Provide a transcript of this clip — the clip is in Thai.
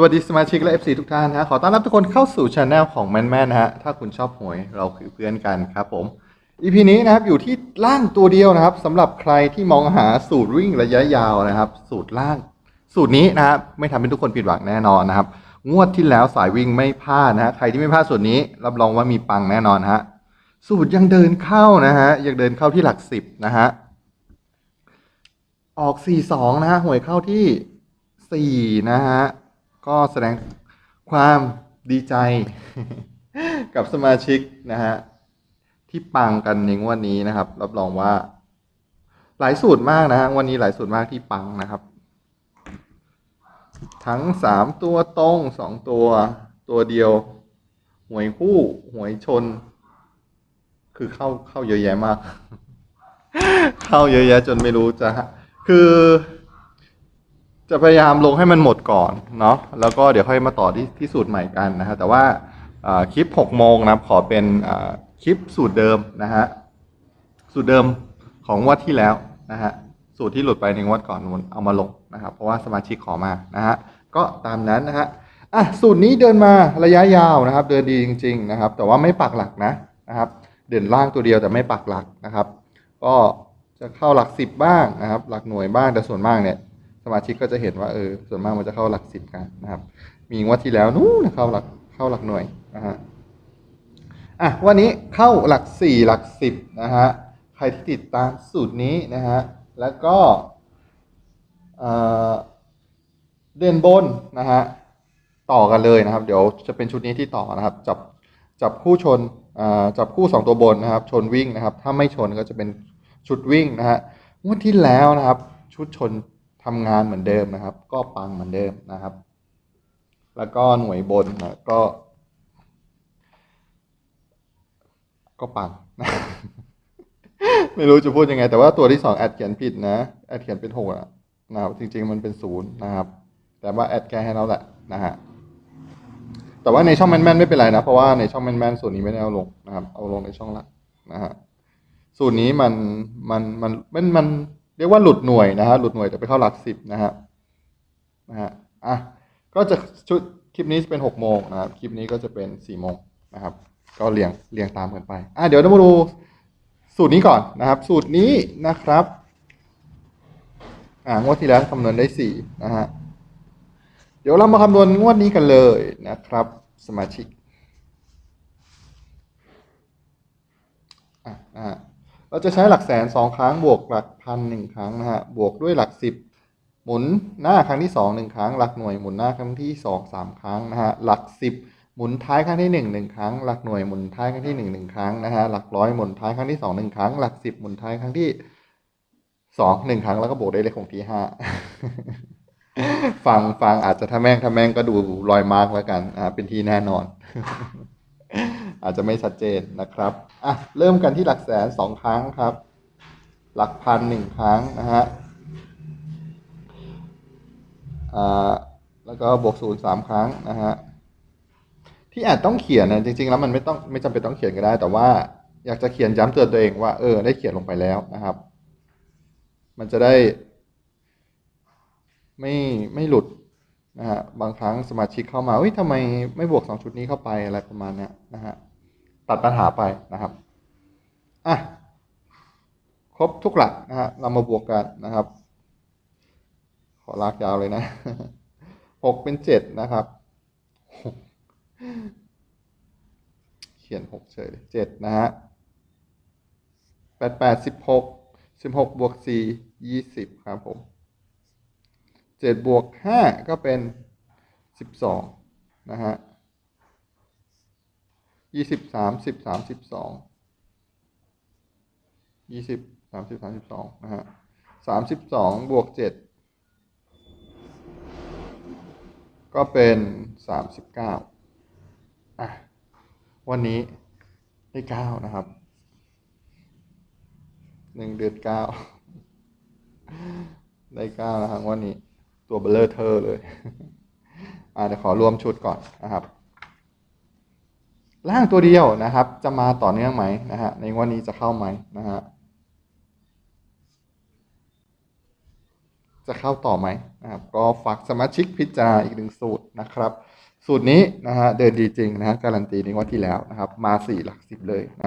สวัสดีสมาชิกและ FC ทุกท่านนะขอต้อนรับทุกคนเข้าสู่ช anel ของแมนแมนนะฮะ ถ้าคุณชอบหวยเราคือเพื่อนกันครับผม EP นี้นะครับอยู่ที่ล่างตัวเดียวนะครับสำหรับใครที่มองหาสูตรวิ่งระยะยาวนะครับ สูตรล่าง สูตรนี้นะครับไม่ทำให้ทุกคนผิดหวังแน่นอนนะครับ งวดที่แล้วสายวิ่งไม่พลาดนะฮะใครที่ไม่พลาดสูตรนี้ รับรองว่ามีปังแน่นอนฮะสูตรยังเดินเข้านะฮะยังเดินเข้าที่หลักสิบนะฮะออก 4-2 นะฮะหวยเข้าที่ 4 นะฮะ ก็แสดงความดีใจ กับสมาชิกนะฮะที่ปังกันในงวดนี้นะครับ รับรองว่า หลายสูตรมากนะฮะวันนี้หลายสูตรมากที่ปังนะครับ ทั้ง3ตัวตรง2ตัวตัวเดียวหวยคู่หวยชน คือเข้าเข้าเยอะแยะมาก เข้าเยอะแยะจนไม่รู้จะคือ จะพยายามลงให้มันหมดก่อนเนาะแล้วก็เดี๋ยวค่อยมาต่อที่ที่สูตรใหม่กันนะฮะแต่ว่าคลิป6โมงนะครับขอเป็นคลิปสูตรเดิมนะฮะสูตรเดิมของงวดที่แล้วนะฮะสูตรที่หลุดไปในงวดก่อนเอามาลงนะครับ เพราะว่าสมาชิกขอมานะฮะก็ตามนั้นนะฮะอะสูตรนี้เดินมาระยะยาวนะครับ เดินดีจริง ๆนะครับ แต่ว่าไม่ปักหลักนะนะครับเด่นล่างตัวเดียวแต่ไม่ปักหลักนะครับ ก็จะเข้าหลักสิบบ้างนะครับ หลักหน่วยบ้างแต่ส่วนมากเนี่ย สมาชิกก็จะเห็นว่าเออส่วนมากมันจะเข้าหลักสิบกันนะครับ มีงวดที่แล้วนู้นเข้าหลักเข้าหลักหน่วยนะฮะอะวันนี้เข้าหลักสี่หลักสิบนะฮะใครที่ติดตามสูตรนี้นะฮะแล้วก็เด่นบนนะฮะต่อกันเลยนะครับ เดี๋ยวจะเป็นชุดนี้ที่ต่อนะครับ จับจับคู่ชนอ่าจับคู่สองตัวบนนะครับ ชนวิ่งนะครับ ถ้าไม่ชนก็จะเป็นชุดวิ่งนะฮะงวดที่แล้วนะครับ ชุดชน ทำงานเหมือนเดิมนะครับ ก็ปังเหมือนเดิมนะครับ แล้วก็หน่วยบนนะก็ ก็ปัง ไม่รู้จะพูดยังไง แต่ว่าตัวที่สองแอดเขียนผิดนะแอดเขียนเป็นหกนะครับจริง ๆ มันเป็นศูนย์นะครับ แต่ว่าแอดแก้ให้เราแหละนะฮะแต่ว่าในช่องแมนๆไม่เป็นไรนะ เพราะว่าในช่องแมนๆส่วนนี้ไม่ได้เอาลงนะครับ เอาลงในช่องหลักนะฮะ สูตรนี้มันมันมันมันมัน เรียกว่าหลุดหน่วยนะฮะหลุดหน่วยแต่ไปเข้าหลักสิบนะฮะนะฮะอะก็จะชุดคลิปนี้จะเป็นหกโมงนะครับคลิปนี้ก็จะเป็นสี่โมงนะครับ ก็เรียงเรียงตามกันไปอะเดี๋ยวเรามาดูสูตรนี้ก่อนนะครับ สูตรนี้นะครับอ่างวดที่แล้วคำนวณได้สี่นะฮะเดี๋ยวเรามาคำนวณงวดนี้กันเลยนะครับ สมาชิก อะนะฮะ เราจะใช้หลักแสนสองครั้งบวกหลักพันหนึ่งครั้งนะฮะบวกด้วยหลักสิบหมุนหน้าครั้งที่สองหนึ่งครั้ง หลักหน่วยหมุนหน้าครั้งที่สองสามครั้งนะฮะหลักสิบหมุนท้ายครั้งที่หนึ่งหนึ่งครั้ง หลักหน่วยหมุนท้ายครั้งที่หนึ่งหนึ่งครั้งนะฮะหลักร้อยหมุนท้ายครั้งที่สองหนึ่งครั้ง หลักสิบหมุนท้ายครั้งที่สองหนึ่งครั้งแล้วก็บวกได้เลขของที่ห้าฟังฟังอาจจะถ้าแม่งถ้าแม่งก็ดูรอยมาร์กแล้วกันอ่าเป็นที่แน่นอน อาจจะไม่ชัดเจนนะครับอะเริ่มกันที่หลักแสนสองครั้งครับ หลักพันหนึ่งครั้งนะฮะอ่าแล้วก็บวกศูนย์สามครั้งนะฮะที่อาจต้องเขียนนะจริง ๆ แล้วมันไม่ต้องไม่จำเป็นต้องเขียนก็ได้ แต่ว่าอยากจะเขียนย้ำเตือนตัวเองว่าเออได้เขียนลงไปแล้วนะครับ มันจะได้ ไม่ไม่หลุด นะฮะบางครั้งสมาชิกเข้ามาเฮ้ยทำไมไม่บวกสองชุดนี้เข้าไปอะไรประมาณเนี้ยนะฮะตัดปัญหาไปนะครับอะครบทุกหลักนะฮะเรามาบวกกันนะครับ ขอลากยาวเลยนะหกเป็นเจ็ดนะครับเขียนหกเฉยเจ็ดนะฮะแปดแปดสิบหกสิบหกบวกสี่ยี่สิบครับผม เจ็ดบวกห้าก็เป็นสิบสองนะฮะยี่สิบสามสิบสามสิบสองยี่สิบสามสิบสามสิบสองนะฮะสามสิบสองบวกเจ็ดก็เป็นสามสิบเก้าอะวันนี้ได้เก้านะครับหนึ่งเดือนเก้าได้เก้านะครับวันนี้ ตัวเบลเลอร์เทอร์เลยอ่าเดี๋ยวขอรวมชุดก่อนนะครับล่างตัวเดียวนะครับ จะมาต่อเนื่องไหมนะฮะในวันนี้จะเข้าไหมนะฮะจะเข้าต่อไหมนะครับ ก็ฝากสมาชิกพิจารณาอีกหนึ่งสูตรนะครับ สูตรนี้นะฮะเดินดีจริงนะฮะการันตีในวันที่แล้วนะครับ มาสี่หลักสิบเลยนะ